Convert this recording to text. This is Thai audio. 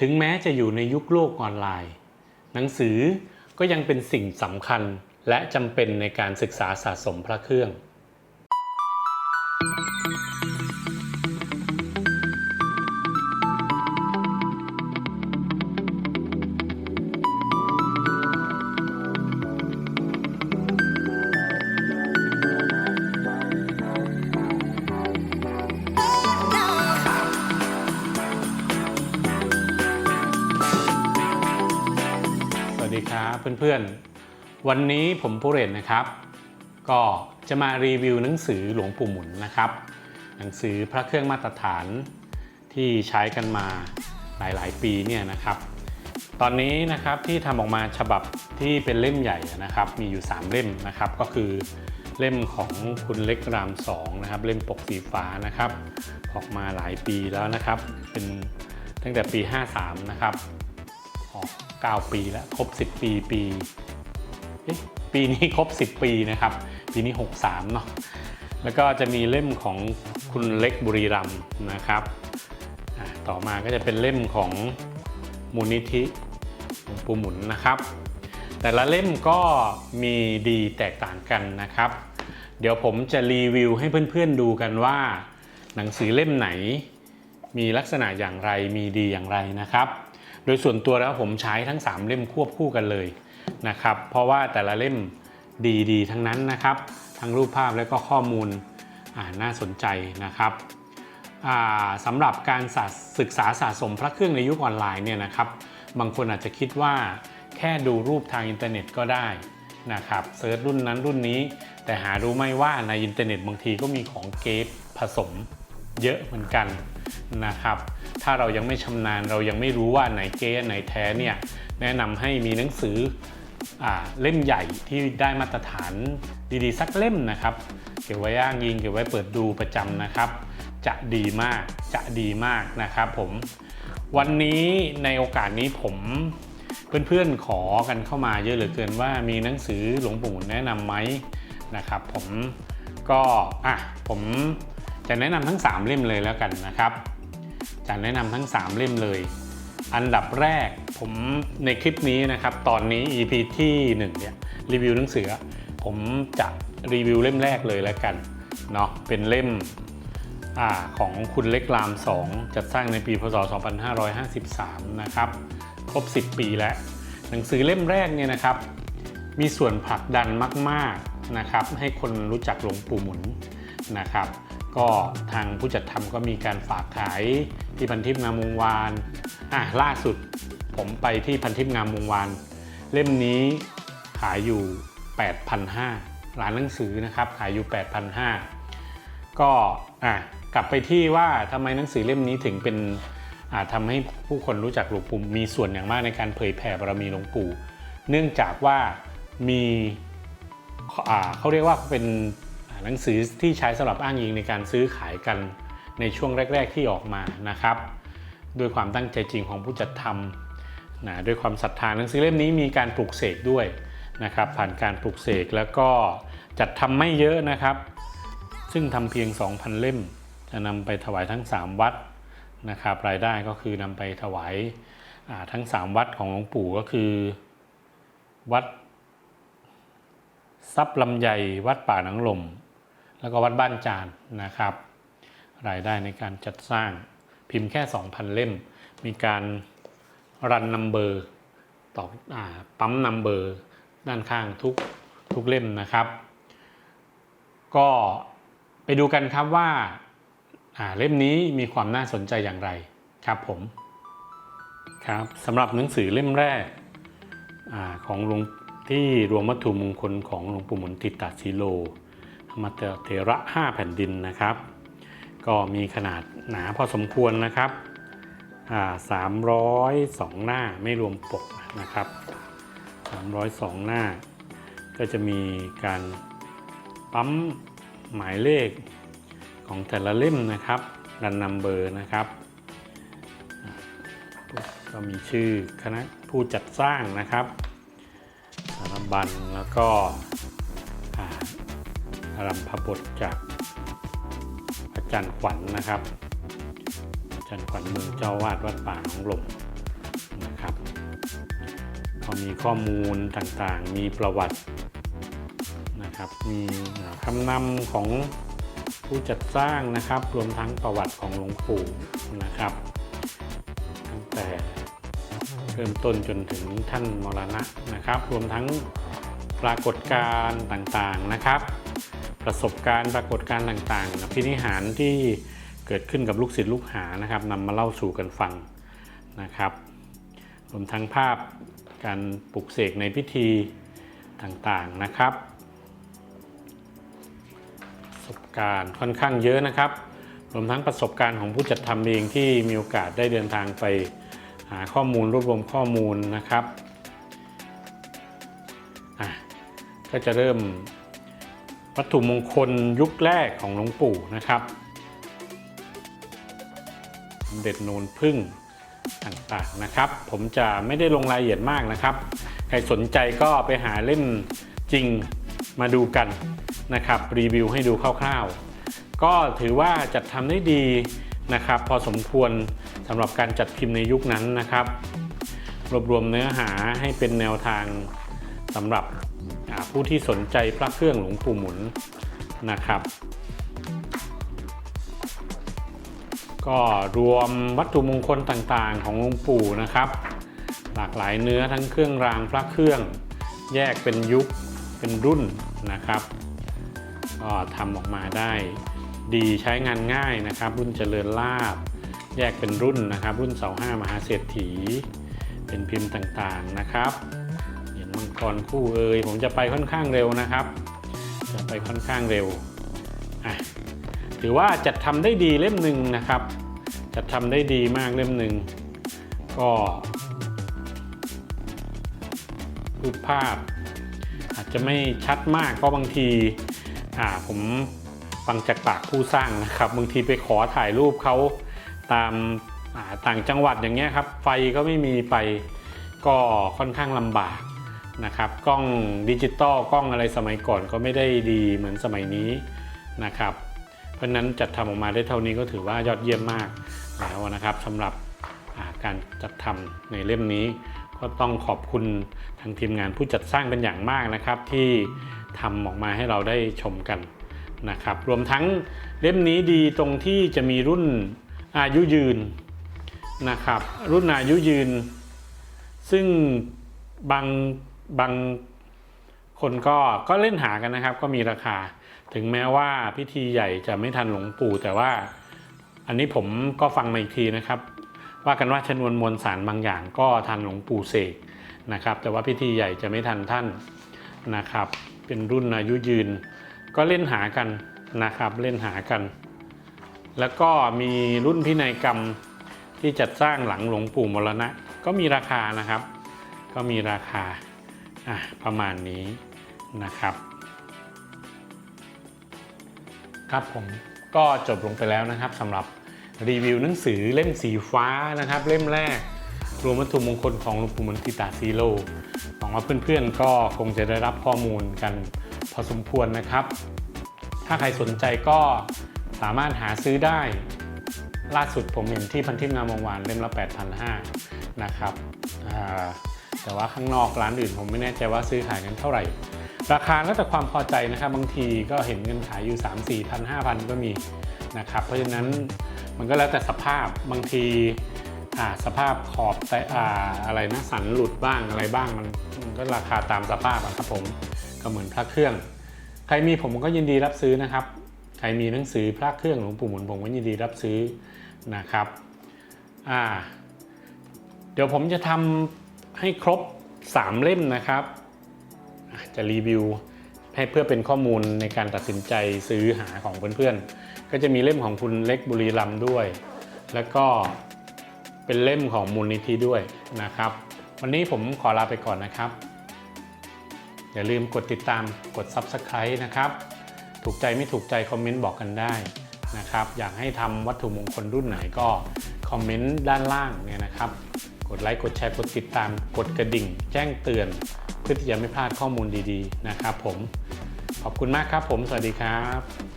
ถึงแม้จะอยู่ในยุคโลกออนไลน์ หนังสือก็ยังเป็นสิ่งสำคัญและจำเป็นในการศึกษาสะสมพระเครื่อง เพื่อนๆ วันนี้ผมผู้เรศนะครับ ก็จะมารีวิวหนังสือหลวงปู่หมุนนะครับ หนังสือพระเครื่องมาตรฐานที่ใช้กันมาหลายๆ ปีเนี่ยนะครับ ตอนนี้นะครับที่ทำออกมาฉบับที่เป็นเล่มใหญ่นะครับ มีอยู่ 3 เล่มนะครับ ก็คือเล่มของคุณเล็กรามสองนะครับ เล่มปกสีฟ้านะครับ ออกมาหลายปีแล้วนะครับ เป็นตั้งแต่ปี 53 นะครับออก 9 ปีแล้วครบ 10 ปีปีปีนี้ครบ 10 ปีนะครับ ปีนี้ 63 เนาะแล้วก็จะมีเล่มของคุณเล็กบุรีรัมนะครับต่อมาก็จะเป็นเล่มของมูลนิธิหลวงปู่หมุนนะครับ แต่ละเล่มก็มีดีแตกต่างกันนะครับ เดี๋ยวผมจะรีวิวให้เพื่อนๆดูกันว่า หนังสือเล่มไหน มีลักษณะอย่างไรมีดีอย่างไรนะครับ โดยส่วนตัวแล้วผมใช้ทั้ง 3 เล่มควบคู่กันเลยนะครับ เพราะว่าแต่ละเล่มดีๆ ทั้งนั้นนะครับ ทั้งรูปภาพและก็ข้อมูลน่าสนใจนะครับสำหรับการศึกษาสะสมพระเครื่องในยุคออนไลน์เนี่ยนะครับ บางคนอาจจะคิดว่าแค่ดูรูปทางอินเทอร์เน็ตก็ได้นะครับเซิร์ชรุ่นนั้นรุ่นนี้ แต่หารู้ไหมว่าในอินเทอร์เน็ตบางทีก็มีของเก๊ผสม เยอะเหมือนกันนะครับ ถ้าเรายังไม่ชำนาญเรายังไม่รู้ว่าไหนเก๊ไหนแท้เนี่ยแนะนำให้มีหนังสืออเล่มใหญ่ที่ได้มาตรฐานดีๆ สักเล่มนะครับ เก็บไว้อ้างยิงเก็บไว้เปิดดูประจำนะครับ จะดีมากจะดีมากนะครับผมวันนี้ในโอกาสนี้ผมเพื่อนๆขอกันเข้ามาเยอะเหลือเกินว่ามีหนังสือหลวงปู่หมุนแนะนำไหมนะครับ ผมก็อะผม จะแนะนำทั้ง 3 เล่มเลยแล้วกันนะครับจะแนะนำทั้ง 3 เล่มเลย อันดับแรกผมในคลิปนี้นะครับ ตอนนี้ EP ที่1เนี่ยรีวิวหนังสือ ผมจะรีวิวเล่มแรกเลยแล้วกันเนาะเป็นเล่มอของคุณเล็กราม 2 จัดสร้างในปีพศ 2553 นะครับ ครบ 10 ปีแล้ว หนังสือเล่มแรกเนี่ยนะครับ มีส่วนผลักดันมาก ๆนะครับ ให้คนรู้จักหลวงปู่หมุนนะครับ ก็ทางผู้จัดทำก็มีการฝากขายที่พันทิพย์งามวงวานอะล่าสุดผมไปที่พันทิพย์งามวงวานเล่มนี้ขายอยู่ 8,500ร้านหนังสือนะครับ ขายอยู่ 8,500ก็อะกลับไปที่ว่าทำไมหนังสือเล่มนี้ถึงเป็นอ่าทำให้ผู้คนรู้จักหลวงปู่มีส่วนอย่างมากในการเผยแผ่บารมีหลวงปู่ เนื่องจากว่ามีอ่าเขาเรียกว่าเป็น หนังสือที่ใช้สำหรับอ้างอิงในการซื้อขายกันในช่วงแรก ๆ ที่ออกมานะครับ ด้วยความตั้งใจจริงของผู้จัดทำนะด้วยความศรัทธาหนังสือเล่มนี้มีการปลูกเสกด้วยนะครับ ผ่านการปลูกเสกแล้วก็จัดทำไม่เยอะนะครับ ซึ่งทำเพียง 2,000 เล่ม จะนำไปถวายทั้ง 3 วัดนะครับ รายได้ก็คือนำไปถวายาทั้ง 3 วัดของหลวงปู่ก็คือ วัดทรัพย์ลำไยวัดป่าหนังลม แล้วก็วัดบ้านจานนะครับ รายได้ในการจัดสร้างพิมพ์แค่ 2,000 เล่ม มีการรันนัมเบอร์ต่ออปั๊มนัมเบอร์ด้านข้างทุกทุกเล่มนะครับ ก็ไปดูกันครับว่าาเล่มนี้มีความน่าสนใจอย่างไรครับผมครับสำหรับหนังสือเล่มแรกอของหลวงที่รวมวัตถุมงคลของหลวงปู่หมุนติตาสีโล ธรรมเถระห้าแผ่นดินนะครับ ก็มีขนาดหนาพอสมควรนะครับสามร้อยสองหน้าไม่รวมปกนะครับสามร้อยสองหน้า ก็จะมีการปั๊มหมายเลขของแต่ละเล่มนะครับรันนัมเบอร์นะครับก็มีชื่อคณะผู้จัดสร้างนะครับ สารบัญแล้วก็ อารัมพบทจากอาจารย์ขวัญนะครับ อาจารย์ขวัญเมืองเจ้าวาดวัดป่าหนองลมนะครับก็มีข้อมูลต่างๆ มีประวัตินะครับ มีคำนำของผู้จัดสร้างนะครับ รวมทั้งประวัติของหลวงปู่นะครับตั้งแต่เริ่มต้นจนถึงท่านมรณะนะครับ รวมทั้งปรากฏการณ์ต่างๆนะครับ ประสบการณ์ปรากฏการณ์ต่างๆอภินิหารที่เกิดขึ้นกับลูกศิษย์ลูกหานะครับนำมาเล่าสู่กันฟังนะครับรวมทั้งภาพการปลุกเสกในพิธีต่างๆนะครับประสบการณ์ค่อนข้างเยอะนะครับ รวมทั้งประสบการณ์ของผู้จัดทำเองที่มีโอกาสได้เดินทางไปหาข้อมูลรวบรวมข้อมูลนะครับก็จะเริ่ม วัตถุมงคลยุคแรกของหลวงปู่นะครับสมเด็จโนนพึ่งต่างๆนะครับ ผมจะไม่ได้ลงรายละเอียดมากนะครับ ใครสนใจก็ไปหาเล่นจริงมาดูกันนะครับ รีวิวให้ดูคร่าวๆ ก็ถือว่าจัดทำได้ดีนะครับ พอสมควรสำหรับการจัดพิมพ์ในยุคนั้นนะครับ รวบรวมเนื้อหาให้เป็นแนวทางสำหรับ ผู้ที่สนใจพระเครื่องหลวงปู่หมุนนะครับ ก็รวมวัตถุมงคลต่างๆ ของหลวงปู่นะครับ หลากหลายเนื้อทั้งเครื่องรางพระเครื่องแยกเป็นยุคเป็นรุ่นนะครับก็ทำออกมาได้ดีใช้งานง่ายนะครับ รุ่นเจริญลาบแยกเป็นรุ่นนะครับ รุ่นเสาห้ามหาเศรษฐี เป็นพิมพ์ต่างๆนะครับ มังกรคู่เอยผมจะไปค่อนข้างเร็วนะครับ จะไปค่อนข้างเร็วอะถือว่าจัดทำได้ดีเล่มหนึ่งนะครับ จัดทำได้ดีมากเล่มหนึ่งก็รูปภาพ อาจจะไม่ชัดมากเพราะบางทีอ่าผมฟังจากปากผู้สร้างนะครับบางทีไปขอถ่ายรูปเขาตามต่างจังหวัดอย่างเงี้ยครับ ไฟก็ไม่มีไปก็ค่อนข้างลำบาก นะครับกล้องดิจิตอลกล้องอะไรสมัยก่อนก็ไม่ได้ดีเหมือนสมัยนี้นะครับ เพราะนั้นจัดทำออกมาได้เท่านี้ก็ถือว่ายอดเยี่ยมมากแล้วนะครับสำหรับาการจัดทำในเล่มนี้ ก็ต้องขอบคุณทางทีมงานผู้จัดสร้างเป็นอย่างมากนะครับ ที่ทำออกมาให้เราได้ชมกันนะครับ รวมทั้งเล่มนี้ดีตรงที่จะมีรุ่นอายุยืนนะครับ รุ่นอายุยืน ซึ่งบาง บางคนก็ก็เล่นหากันนะครับ ก็มีราคา ถึงแม้ว่าพิธีใหญ่จะไม่ทันหลวงปู่ แต่ว่า อันนี้ผมก็ฟังมาอีกทีนะครับ ว่ากันว่าชนวนมวลสารบางอย่างก็ทันหลวงปู่เสกนะครับ แต่ว่าพิธีใหญ่จะไม่ทันท่านนะครับ เป็นรุ่นอายุยืน ก็เล่นหากันนะครับเล่นหากัน แล้วก็มีรุ่นพินัยกรรมที่จัดสร้างหลังหลวงปู่มรณะ ก็มีราคานะครับ ก็มีราคา อะประมาณนี้นะครับ ครับผมก็จบลงไปแล้วนะครับสำหรับรีวิวหนังสือเล่มสีฟ้านะครับ เล่มแรก รวมวัตถุมงคลของหลวงปู่มนติตาซีโลหวังว่าเพื่อนๆก็คงจะได้รับข้อมูลกันพอสมควรนะครับ ถ้าใครสนใจก็สามารถหาซื้อได้ ล่าสุดผมเห็นที่พันทิพย์งามวงวานเล่มละ 8,500 นะครับ แต่ว่าข้างนอกร้านอื่นผมไม่แน่ใจว่าซื้อขายกันเท่าไหร่ ราคาแล้วแต่ความพอใจนะครับบางทีก็เห็นเงินขายอยู่ 3 4พัน5พันก็มีนะครับเพราะฉะนั้นมันก็แล้วแต่สภาพบางทีอ่าสภาพขอบแต่อ่าอะไรนะสันหลุดบ้างอะไรบ้างมันมันก็ราคาตามสภาพอะครับผมก็เหมือนพระเครื่อง ใครมีผมก็ยินดีรับซื้อนะครับ ใครมีหนังสือพระเครื่องหลวงปู่หมุนผมก็ยินดีรับซื้อนะครับอ่าเดี๋ยวผมจะทำ ให้ครบ 3 เล่มนะครับ จะรีวิวให้เพื่อเป็นข้อมูลในการตัดสินใจซื้อหาของเพื่อนๆ ก็จะมีเล่มของคุณเล็กบุรีรัมด้วย แล้วก็เป็นเล่มของมูลนิธิด้วยนะครับ วันนี้ผมขอลาไปก่อนนะครับ อย่าลืมกดติดตามกด Subscribe นะครับ ถูกใจไม่ถูกใจคอมเมนต์บอกกันได้นะครับ อยากให้ทำวัตถุมงคลรุ่นไหนก็คอมเมนต์ด้านล่างเนี่ยนะครับ กดไลค์กดแชร์กดติดตาม กดกระดิ่ง แจ้งเตือน เพื่อที่จะไม่พลาดข้อมูลดีๆ นะครับผม ขอบคุณมากครับผม สวัสดีครับ